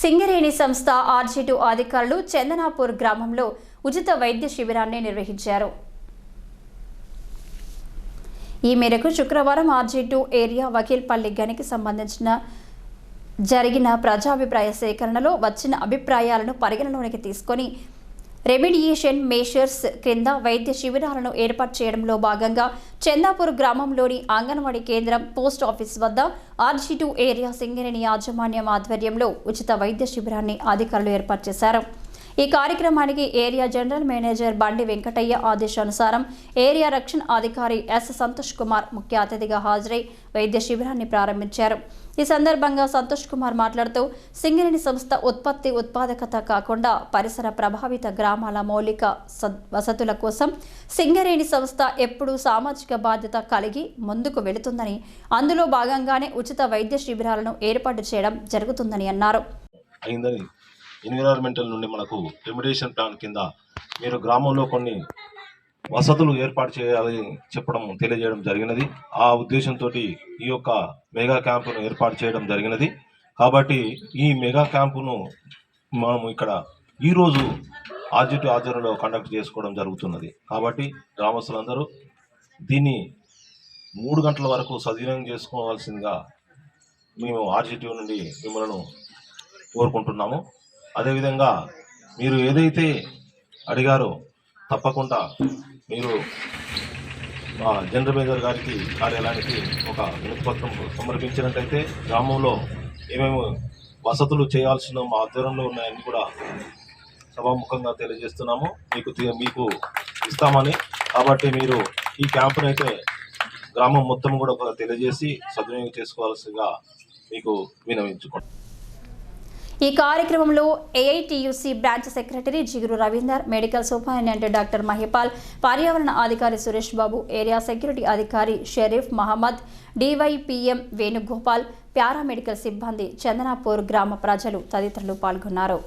సింగరేణి సంస్థ ఆర్జీటు అధికారులు చందనాపూర్ గ్రామంలో ఉచిత వైద్య శిబిరాన్ని నిర్వహించారు. ఈ మేరకు శుక్రవారం ఆర్జీటు ఏరియా వకీల్పల్లి గనికి సంబంధించిన జరిగిన ప్రజాభిప్రాయ సేకరణలో వచ్చిన అభిప్రాయాలను పరిగణలోనికి తీసుకొని రెమిడియేషన్ మేషర్స్ క్రింద వైద్య శిబిరాలను ఏర్పాటు చేయడంలో భాగంగా చందాపూర్ గ్రామంలోని అంగన్వాడీ కేంద్రం పోస్ట్ ఆఫీస్ వద్ద ఆర్జీ ఏరియా సింగరేణి యాజమాన్యం ఆధ్వర్యంలో ఉచిత వైద్య శిబిరాన్ని అధికారులు ఏర్పాటు చేశారు. ఈ కార్యక్రమానికి ఏరియా జనరల్ మేనేజర్ బండి వెంకటయ్య ఆదేశానుసారం ఏరియా రక్షణ అధికారి ఎస్ సంతోష్ కుమార్ ముఖ్య అతిథిగా హాజరై వైద్య శిబిరాన్ని ప్రారంభించారు. ఈ సందర్భంగా సంతోష్ కుమార్ మాట్లాడుతూ సింగరేణి సంస్థ ఉత్పత్తి ఉత్పాదకత కాకుండా పరిసర ప్రభావిత గ్రామాల మౌలిక వసతుల కోసం సింగరేణి సంస్థ ఎప్పుడూ సామాజిక బాధ్యత కలిగి ముందుకు వెళుతుందని అందులో భాగంగానే ఉచిత వైద్య శిబిరాలను ఏర్పాటు చేయడం జరుగుతుందని అన్నారు. ఎన్విరాన్మెంటల్ నుండి మనకు రెమిడేషన్ ప్లాన్ కింద మీరు గ్రామంలో కొన్ని వసతులు ఏర్పాటు చేయాలని చెప్పడం తెలియజేయడం జరిగినది. ఆ ఉద్దేశంతో ఈ యొక్క మెగా క్యాంపును ఏర్పాటు చేయడం జరిగినది. కాబట్టి ఈ మెగా క్యాంపును మనము ఇక్కడ ఈరోజు ఆర్జిటి ఆధ్వర్యంలో కండక్ట్ చేసుకోవడం జరుగుతున్నది. కాబట్టి గ్రామస్తులందరూ దీన్ని మూడు గంటల వరకు సద్వినియోగం చేసుకోవాల్సిందిగా మేము ఆర్జిటి నుండి మిమ్మల్ని కోరుకుంటున్నాము. అదేవిధంగా మీరు ఏదైతే అడిగారో తప్పకుండా మీరు మా జనరల్ మేనేజర్ గారికి కార్యాలయానికి ఒక వినతిపత్రం సమర్పించినట్టయితే గ్రామంలో ఏమేమి వసతులు చేయాల్సిన మా ఆధ్వర్యంలో ఉన్నాయని కూడా సభాముఖంగా తెలియజేస్తున్నాము. మీకు మీకు ఇస్తామని. కాబట్టి మీరు ఈ క్యాంపును అయితే గ్రామం మొత్తం కూడా తెలియజేసి సద్వినియోగం చేసుకోవాల్సిందిగా మీకు వినవించుకుంటాం ఈ కార్యక్రమంలో AITUC branch secretary Jiguru Ravinder medical superintendent doctor Mahipal పర్యావరణ అధికారి సురేష్ బాబు ఏరియా సెక్యూరిటీ అధికారి షరీఫ్ మహమ్మద్ డివైపిఎం వేణుగోపాల్ పారామెడికల్ సిబ్బంది చందనాపూర్ గ్రామ ప్రజలు తదితరులు పాల్గొన్నారు.